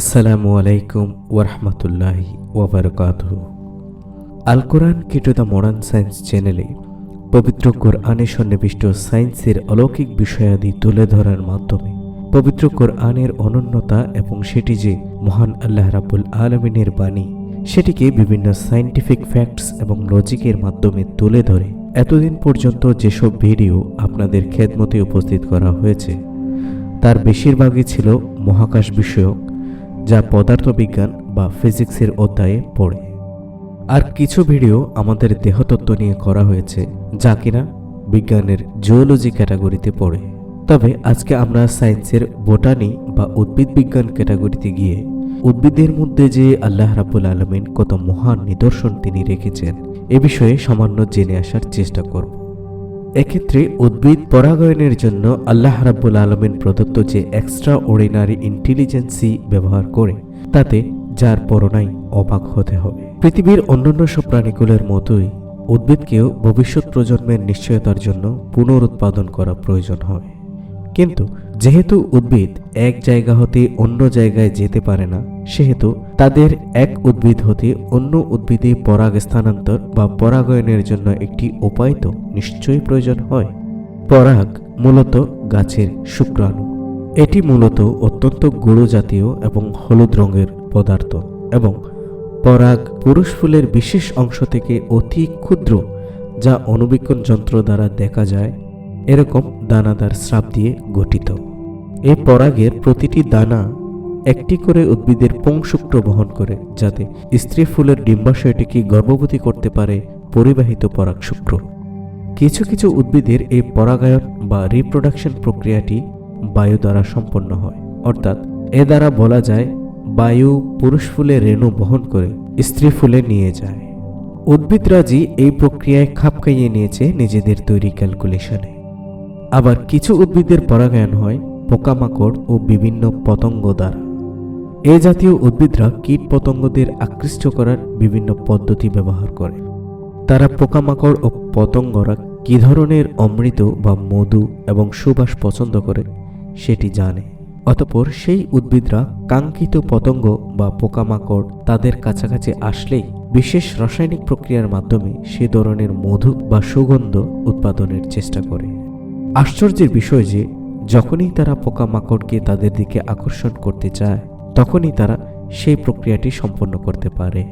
আসসালামু আলাইকুম ওরহমতুল্লাহি ওবরকাত আল কোরআন কিটো দ্য মডার্ন সায়েন্স চ্যানেলে পবিত্র কোরআনে সন্নিবিষ্ট সায়েন্সের অলৌকিক বিষয়াদি তুলে ধরার মাধ্যমে পবিত্র কোরআনের অনন্যতা এবং সেটি যে মহান আল্লাহ রাবুল আলমিনের বাণী, সেটিকে বিভিন্ন সায়েন্টিফিক ফ্যাক্টস এবং লজিকের মাধ্যমে তুলে ধরে। এতদিন পর্যন্ত যেসব ভিডিও আপনাদের খেদমতে উপস্থিত করা হয়েছে, তার বেশিরভাগই ছিল মহাকাশ বিষয়ক যা পদার্থবিজ্ঞান বা ফিজিক্সের অধ্যায়ে পড়ে। আর কিছু ভিডিও আমাদের দেহতত্ত্ব নিয়ে করা হয়েছে, যা কিনা বিজ্ঞানের জিওলজি ক্যাটাগরিতে পড়ে। তবে আজকে আমরা সায়েন্সের বোটানি বা উদ্ভিদ বিজ্ঞান ক্যাটাগরিতে গিয়ে উদ্ভিদের মধ্যে যে আল্লাহ রাবুল আলমিন কত মহান নিদর্শন তিনি রেখেছেন, এ বিষয়ে সামান্য জেনে আসার চেষ্টা করব। এক্ষেত্রে উদ্ভিদ পরাগায়নের জন্য আল্লাহ রাব্বুল আলমিন প্রদত্ত যে এক্সট্রা অর্ডিনারি ইন্টেলিজেন্সি ব্যবহার করে, তাতে যার পরনাই অবাক হতে হবে। পৃথিবীর অন্যান্য সব প্রাণীগুলোর মতোই উদ্ভিদকেও ভবিষ্যৎ প্রজন্মের নিশ্চয়তার জন্য পুনরুৎপাদন করা প্রয়োজন হয়। কিন্তু যেহেতু উদ্ভিদ এক জায়গা হতে অন্য জায়গায় যেতে পারে না, সেহেতু তাদের এক উদ্ভিদ হতে অন্য উদ্ভিদে পরাগ স্থানান্তর বা পরাগায়নের জন্য একটি উপায় তো নিশ্চয়ই প্রয়োজন হয়। পরাগ মূলত গাছের শুক্রাণু। এটি মূলত অত্যন্ত গুঁড়ো জাতীয় এবং হলুদ রঙের পদার্থ এবং পরাগ পুরুষ ফুলের বিশেষ অংশ থেকে অতি ক্ষুদ্র, যা অনুবীক্ষণ যন্ত্র দ্বারা দেখা যায় এরকম দানাদার স্রাব দিয়ে গঠিত। এই পরাগের প্রতিটি দানা একটি করে উদ্ভিদের পুংশুক্র বহন করে, যাতে স্ত্রী ফুলের ডিম্বাশয়টিকে গর্ভবতী করতে পারে পরিবাহিত পরাগ শুক্র। কিছু কিছু উদ্ভিদের এই পরাগায়ন বা রিপ্রোডাকশন প্রক্রিয়াটি বায়ু দ্বারা সম্পন্ন হয়। অর্থাৎ এ দ্বারা বলা যায়, বায়ু পুরুষ ফুলে রেণু বহন করে স্ত্রী ফুলে নিয়ে যায়। উদ্ভিদরাজি এই প্রক্রিয়ায় খাপ খাইয়ে নিয়েছে নিজেদের তৈরি ক্যালকুলেশনে আবার কিছু উদ্ভিদের পরাগায়ন হয় পোকামাকড় ও বিভিন্ন পতঙ্গ দ্বারা। এ জাতীয় উদ্ভিদরা কীট পতঙ্গদের আকৃষ্ট করার বিভিন্ন পদ্ধতি ব্যবহার করে। তারা পোকামাকড় ও পতঙ্গরা কী ধরনের অমৃত বা মধু এবং সুবাস পছন্দ করে সেটি জানে। অতপর সেই উদ্ভিদরা কাঙ্ক্ষিত পতঙ্গ বা পোকামাকড় তাদের কাছাকাছি আসলেই বিশেষ রাসায়নিক প্রক্রিয়ার মাধ্যমে সে ধরনের মধু বা সুগন্ধ উৎপাদনের চেষ্টা করে। আশ্চর্যের বিষয় যে, যখনই তারা পোকামাকড়কে তাদের দিকে আকর্ষণ করতে চায়, তখনই তারা সেই প্রক্রিয়াটি সম্পন্ন করতে পারে।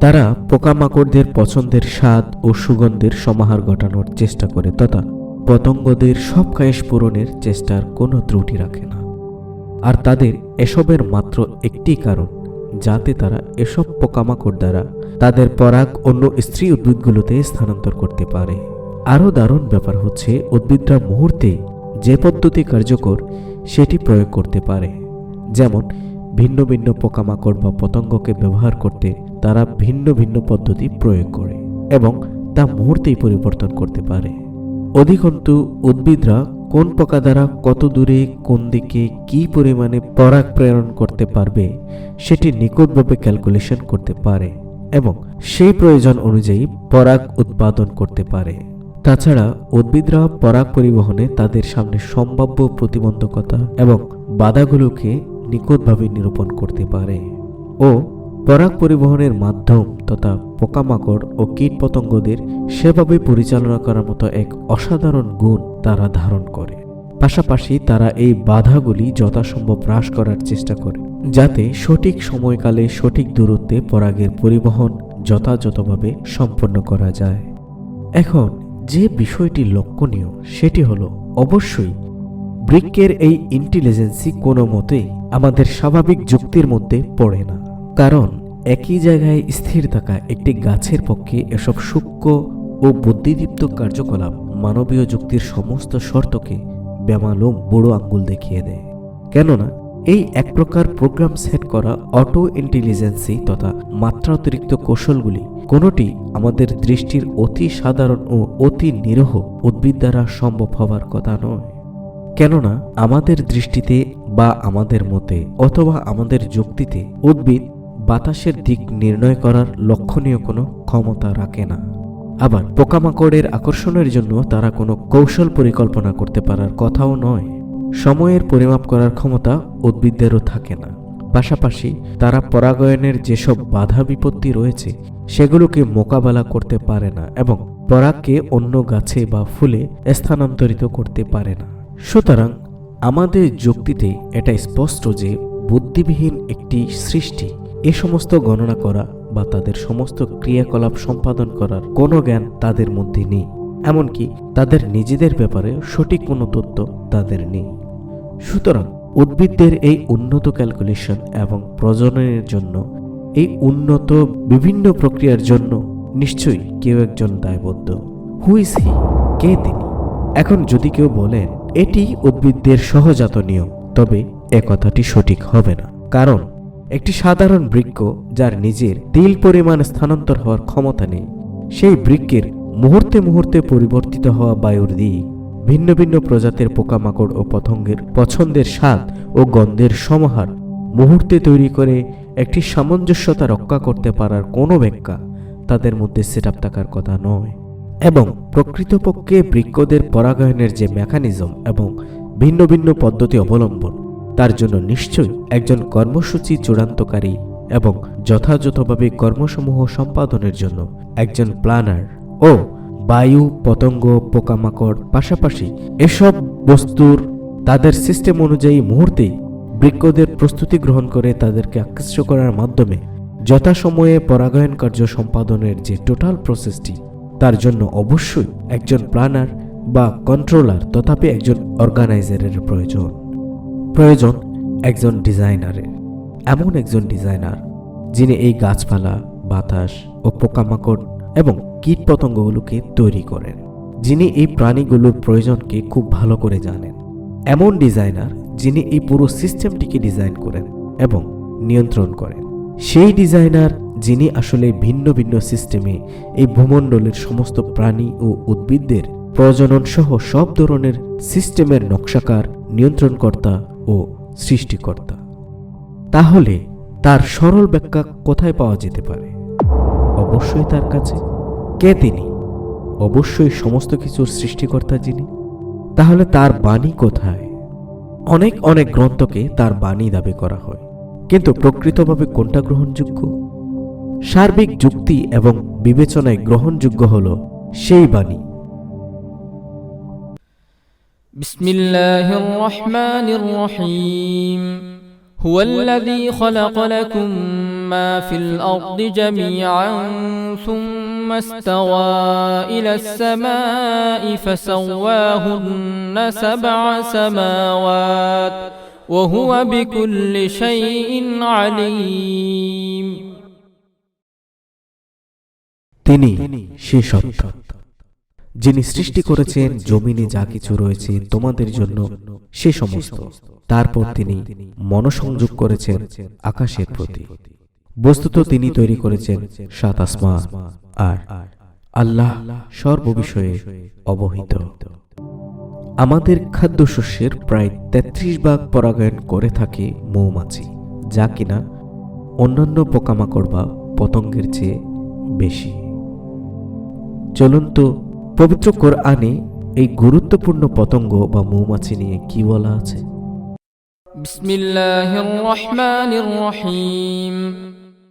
তারা পোকামাকড়দের পছন্দের স্বাদ ও সুগন্ধের সমাহার ঘটানোর চেষ্টা করে তথা পতঙ্গদের সব কায়েস পূরণের চেষ্টার কোনো ত্রুটি রাখে না। আর তাদের এসবের মাত্র একটি কারণ, যাতে তারা এসব পোকামাকড় দ্বারা তাদের পরাগ অন্য স্ত্রী উদ্ভিদগুলোতে স্থানান্তর করতে পারে। আরও দারুণ ব্যাপার হচ্ছে, উদ্ভিদরা মুহূর্তে যে পদ্ধতি কার্যকর, সেটি প্রয়োগ করতে পারে। যেমন, ভিন্ন ভিন্ন পোকামাকড় বা পতঙ্গকে ব্যবহার করতে তারা ভিন্ন ভিন্ন পদ্ধতি প্রয়োগ করে এবং তা মুহূর্তেই পরিবর্তন করতে পারে। অধিকন্তু, উদ্ভিদরা কোন পোকা দ্বারা কত দূরে, কোন দিকে কি পরিমাণে পরাগ প্রেরণ করতে পারবে, সেটি নিখুঁতভাবে ক্যালকুলেশন করতে পারে এবং সেই প্রয়োজন অনুযায়ী পরাগ উৎপাদন করতে পারে। তাছাড়া উদ্ভিদরা পরাগ পরিবহনে তাদের সামনে সম্ভাব্য প্রতিবন্ধকতা এবং বাধাগুলোকে নিখুঁতভাবে নিরূপণ করতে পারে। ও পরাগ পরিবহনের মাধ্যম তথা পোকামাকড় ও কীটপতঙ্গদের সেভাবে পরিচালনা করার মতো এক অসাধারণ গুণ তারা ধারণ করে। পাশাপাশি তারা এই বাধাগুলি যথাসম্ভব হ্রাস করার চেষ্টা করে, যাতে সঠিক সময়কালে সঠিক দূরত্বে পরাগের পরিবহন যথাযথভাবে সম্পন্ন করা যায়। এখন যে বিষয়টি লক্ষণীয়, সেটি হলো, অবশ্যই বৃক্ষের এই ইন্টেলিজেন্সি কোনো মতেই আমাদের স্বাভাবিক যুক্তির মধ্যে পড়ে না। কারণ, একই জায়গায় স্থির থাকা একটি গাছের পক্ষে এসব সূক্ষ্ম ও বুদ্ধিদীপ্ত কার্যকলাপ মানবীয় যুক্তির সমস্ত শর্তকে ব্যামালুম বুড়ো আঙ্গুল দেখিয়ে দেয়। কেননা এই এক প্রকার প্রোগ্রাম সেট করা অটো ইন্টেলিজেন্সি তথা মাত্রা অতিরিক্ত কৌশলগুলি, কোনোটি আমাদের দৃষ্টির অতি সাধারণ ও অতি নিরহ উদ্ভিদ দ্বারা সম্ভব হওয়ার কথা নয়। কেননা, আমাদের দৃষ্টিতে বা আমাদের মতে অথবা আমাদের যুক্তিতে উদ্ভিদ বাতাসের দিক নির্ণয় করার লক্ষণীয় কোনো ক্ষমতা রাখে না। আবার পোকামাকড়ের আকর্ষণের জন্য তারা কোনো কৌশল পরিকল্পনা করতে পারার কথাও নয়। সময়ের পরিমাপ করার ক্ষমতা উদ্ভিদদেরও থাকে না। পাশাপাশি তারা পরাগায়নের যেসব বাধা বিপত্তি রয়েছে, সেগুলোকে মোকাবেলা করতে পারে না এবং পরাগকে অন্য গাছে বা ফুলে স্থানান্তরিত করতে পারে না। সুতরাং আমাদের যুক্তিতে এটা স্পষ্ট যে বুদ্ধিবিহীন একটি সৃষ্টি, এ সমস্ত গণনা করা বা তাদের সমস্ত ক্রিয়াকলাপ সম্পাদন করার কোনো জ্ঞান তাদের মধ্যে নেই। এমনকি তাদের নিজেদের ব্যাপারে সঠিক কোনো তথ্য তাদের নেই। সুতরাং উদ্ভিদদের এই উন্নত ক্যালকুলেশন এবং প্রজননের জন্য, এই উন্নত বিভিন্ন প্রক্রিয়ার জন্য নিশ্চয়ই কেউ একজন দায়বদ্ধ। হুইস হি কে তিনি? এখন যদি কেউ বলেন এটি উদ্ভিদদের সহজাত নিয়ম, তবে এ কথাটি সঠিক হবে না। কারণ, একটি সাধারণ বৃক্ষ যার নিজের তিল পরিমাণ স্থানান্তর হওয়ার ক্ষমতা নেই, সেই বৃক্ষের মুহূর্তে মুহূর্তে পরিবর্তিত হওয়া বায়ুর দিক ভিন্ন ভিন্ন প্রজাতির পোকামাকড় ও পতঙ্গের পছন্দের স্বাদ ও গন্ধের সমাহার মুহূর্তে তৈরি করে একটি সামঞ্জস্যতা রক্ষা করতে পারার কোনো ব্যাখ্যা তাদের মধ্যে সেট আপ থাকার কথা নয়। এবং প্রকৃতপক্ষে বৃক্ষদের পরাগায়নের যে মেকানিজম এবং ভিন্ন ভিন্ন পদ্ধতি অবলম্বন, তার জন্য নিশ্চয়ই একজন কর্মসূচি চূড়ান্তকারী এবং যথাযথভাবে কর্মসমূহ সম্পাদনের জন্য একজন প্ল্যানার ও বায়ু, পতঙ্গ, পোকামাকড়, পাশাপাশি এসব বস্তুর তাদের সিস্টেম অনুযায়ী মুহূর্তেই বৃক্ষদের প্রস্তুতি গ্রহণ করে তাদেরকে আকৃষ্ট করার মাধ্যমে যথাসময়ে পরাগায়ন কার্য সম্পাদনের যে টোটাল প্রসেসটি তার জন্য অবশ্যই একজন প্ল্যানার বা কন্ট্রোলার তথাপি একজন অর্গানাইজারের প্রয়োজন। প্রয়োজন একজন ডিজাইনারের এমন একজন ডিজাইনার যিনি এই গাছপালা, বাতাস ও পোকামাকড় এবং কীট পতঙ্গগুলোকে তৈরি করেন, যিনি এই প্রাণীগুলোর প্রয়োজনকে খুব ভালো করে জানেন। এমন ডিজাইনার যিনি এই পুরো সিস্টেমটিকে ডিজাইন করেন এবং নিয়ন্ত্রণ করেন। সেই ডিজাইনার যিনি আসলে ভিন্ন ভিন্ন সিস্টেমে এই ভূমণ্ডলের সমস্ত প্রাণী ও উদ্ভিদদের প্রজনন সহ সব ধরনের সিস্টেমের নকশাকার, নিয়ন্ত্রণকর্তা ও সৃষ্টিকর্তা। তাহলে তার সরল ব্যাখ্যা কোথায় পাওয়া যেতে পারে? অবশ্যই তার কাছে কে তিনি অবশ্যই সমস্ত কিছুর সৃষ্টিকর্তা যিনি তাহলে তার বাণী কোথায় অনেক অনেক গ্রন্থকে তার বাণী দাবি করা হয় কিন্তু প্রকৃতভাবে কোনটা গ্রহণযোগ্য সার্বিক যুক্তি এবং বিবেচনায় গ্রহণযোগ্য হল সেই বাণী بسم الله الرحمن الرحيم هو الذي خلق لكم ما في الأرض جميعا ثم استوى إلى السماء فسواهن سبع سماوات وهو بكل شيء عليم তিনি সে সত্তা যিনি সৃষ্টি করেছেন জমিনে যা কিছু রয়েছে তোমাদের জন্য সে সমস্ত তারপর তিনি মনসংযোগ করেছেন আকাশের প্রতি বস্তুত তিনি তৈরি করেছেন সাত আসমা আর আল্লাহ সর্ববিষয়ে অবহিত। আমাদের খাদ্যশস্যের প্রায় ৩৩ ভাগ পরাগায়ন করে থাকে মৌমাছি, যা কিনা অন্যান্য পোকামাকড় বা পতঙ্গের চেয়ে বেশি। চলন্ত পবিত্র কোরআনে এই গুরুত্বপূর্ণ পতঙ্গ বা মৌমাছি নিয়ে কি বলা আছে? বিসমিল্লাহির রহমানির রহিম।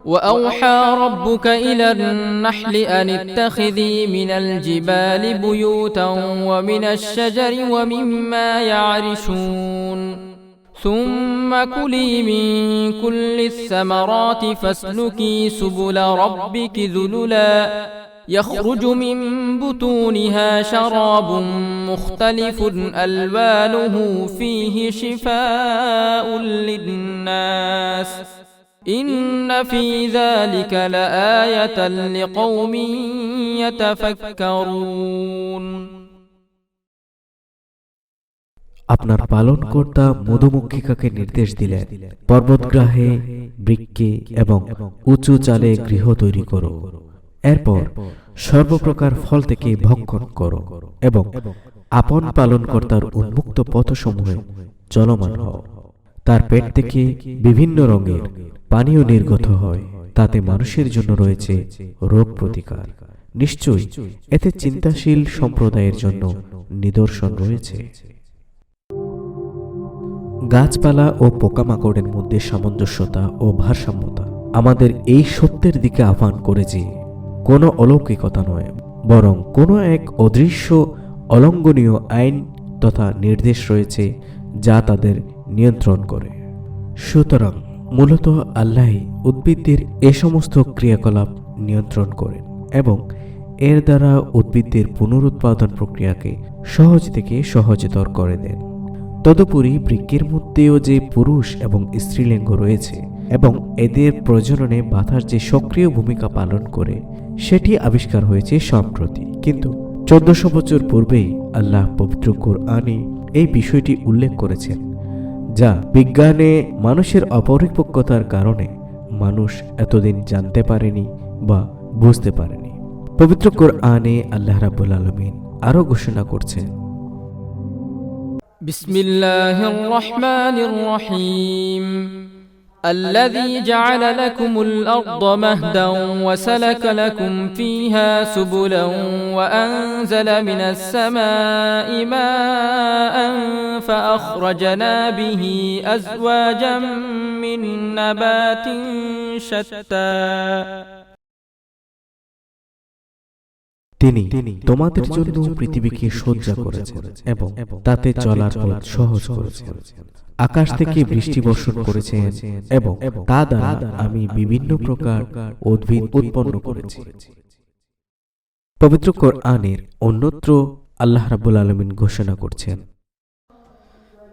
وأوحى ربك إلى النحل أن اتخذي من الجبال بيوتا ومن الشجر ومما يعرشون. ثم كلي من كل الثمرات فاسلكي سبل ربك ذللا. يخرج من بطونها شراب مختلف ألوانه فيه شفاء للناس. إن في ذلك لآية لقوم يتفكرون আপনার পালনকর্তা মধুমক্ষিকাকে নির্দেশ দিলেন পর্বতগ্রাহে বৃক্ষে এবং উঁচু চালে গৃহ তৈরি করো এরপর সর্বপ্রকার ফল থেকে ভক্ষণ করো এবং আপন পালনকর্তার উন্মুক্ত পথসমূহে চলমান হও তার পেট থেকে বিভিন্ন রঙের পানীয় নির্গত হয়। তাতে মানুষের জন্য রয়েছে রোগ প্রতিকার। নিশ্চয়ই এতে চিন্তাশীল সম্প্রদায়ের জন্য নিদর্শন রয়েছে। গাছপালা ও পোকামাকড়ের মধ্যে সামঞ্জস্যতা ও ভারসাম্যতা আমাদের এই সত্যের দিকে আহ্বান করে যে কোনো অলৌকিকতা নয় বরং কোনো এক অদৃশ্য অলঙ্ঘনীয় আইন তথা নির্দেশ রয়েছে যা তাদের নিয়ন্ত্রণ করে। সুতরাং মূলত আল্লাহ উদ্ভিদদের এ সমস্ত ক্রিয়াকলাপ নিয়ন্ত্রণ করেন এবং এর দ্বারা উদ্ভিদদের পুনরুৎপাদন প্রক্রিয়াকে সহজ থেকে সহজতর করে দেন। তদুপরি বৃক্ষের মধ্যেও যে পুরুষ এবং স্ত্রীলিঙ্গ রয়েছে এবং এদের প্রজননে বাধার যে সক্রিয় ভূমিকা পালন করে, সেটি আবিষ্কার হয়েছে সম্প্রতি। কিন্তু চোদ্দশো বছর পূর্বেই আল্লাহ পবিত্র কোরআনে এই বিষয়টি উল্লেখ করেছেন। যা বিজ্ঞানে মানুষের অপরিপক্কতার কারণে মানুষ এতদিন জানতে পারেনি বা বুঝতে পারেনি। পবিত্র কোরআনে আল্লাহ রাবুল আলমিন আরও ঘোষণা করছেন। বিসমিল্লাহ রহমান রহিম। الذي جعل لكم الأرض مهدا وسلك لكم فيها سبلا وأنزل من السماء ماء فأخرجنا به أزواجا من نبات شتى তিনি তোমাদের জন্য পৃথিবীকে সজ্জা করেছেন এবং তাতে চলার পথ সহজ করেছেন আকাশ থেকে বৃষ্টি বর্ষণ করেছেন এবং তা দ্বারা আমি বিভিন্ন প্রকার উদ্ভিদ উৎপন্ন করেছি। পবিত্র কোরআনের অন্যত্র আল্লাহ রাব্বুল আলমিন ঘোষণা করছেন।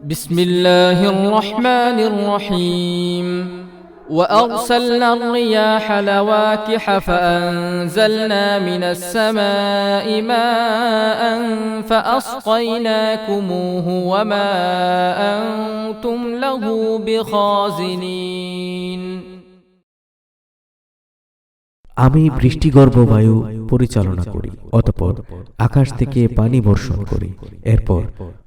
বিসমিল্লাহির রহমানির রহিম। وأرسلنا الرياح لواكح فأنزلنا من السماء ماء فأسقيناكموه وما أنتم له بخازنين আমি বৃষ্টিগর্ভ বায়ু পরিচালনা করি অতপর আকাশ থেকে পানি বর্ষণ করি এরপর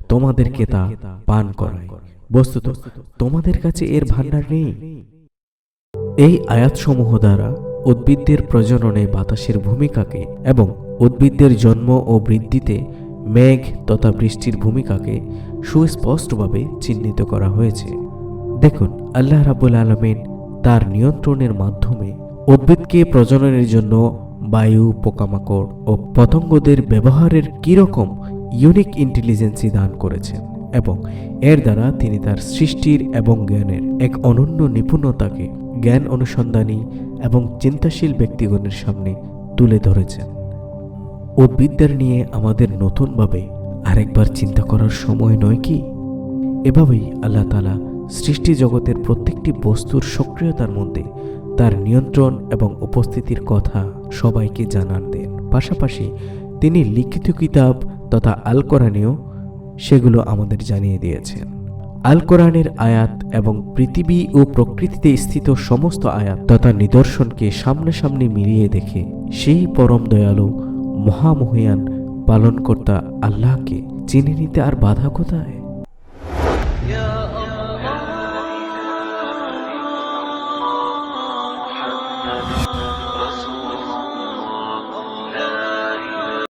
তোমাদেরকে তা পান করাই বস্তুত তোমাদের কাছে এর ভান্ডার নেই এই আয়াতসমূহ দ্বারা উদ্ভিদদের প্রজননে বাতাসের ভূমিকাকে এবং উদ্ভিদদের জন্ম ও বৃদ্ধিতে মেঘ তথা বৃষ্টির ভূমিকাকে সুস্পষ্টভাবে চিহ্নিত করা হয়েছে। দেখুন, আল্লাহ রাবুল আলমেন তার নিয়ন্ত্রণের মাধ্যমে উদ্ভিদকে প্রজননের জন্য বায়ু, পোকামাকড় ও পতঙ্গদের ব্যবহারের কীরকম ইউনিক ইন্টেলিজেন্সি দান করেছেন। এবং এর দ্বারা তিনি তার সৃষ্টির এবং জ্ঞানের এক অনন্য নিপুণতাকে জ্ঞান অনুসন্ধানী এবং চিন্তাশীল ব্যক্তিগণের সামনে তুলে ধরেছেন। উদ্ভিদদের নিয়ে আমাদের নতুনভাবে আরেকবার চিন্তা করার সময় নয় কি? এভাবেই আল্লাহ তালা সৃষ্টি জগতের প্রত্যেকটি বস্তুর সক্রিয়তার মধ্যে তার নিয়ন্ত্রণ এবং উপস্থিতির কথা সবাইকে জানান দেন। পাশাপাশি তিনি লিখিত কিতাব তথা আল সেগুলো আমাদের জানিয়ে দিয়েছেন আল কোরআনের আয়াত এবং পৃথিবী ও প্রকৃতিতে স্থিত সমস্ত আয়াত তথা নিদর্শনকে সামনাসামনি মিলিয়ে দেখে সেই পরম দয়ালু, মহামহিয়ান, পালনকর্তা আল্লাহকে চিনে নিতে আর বাধা কোথায়?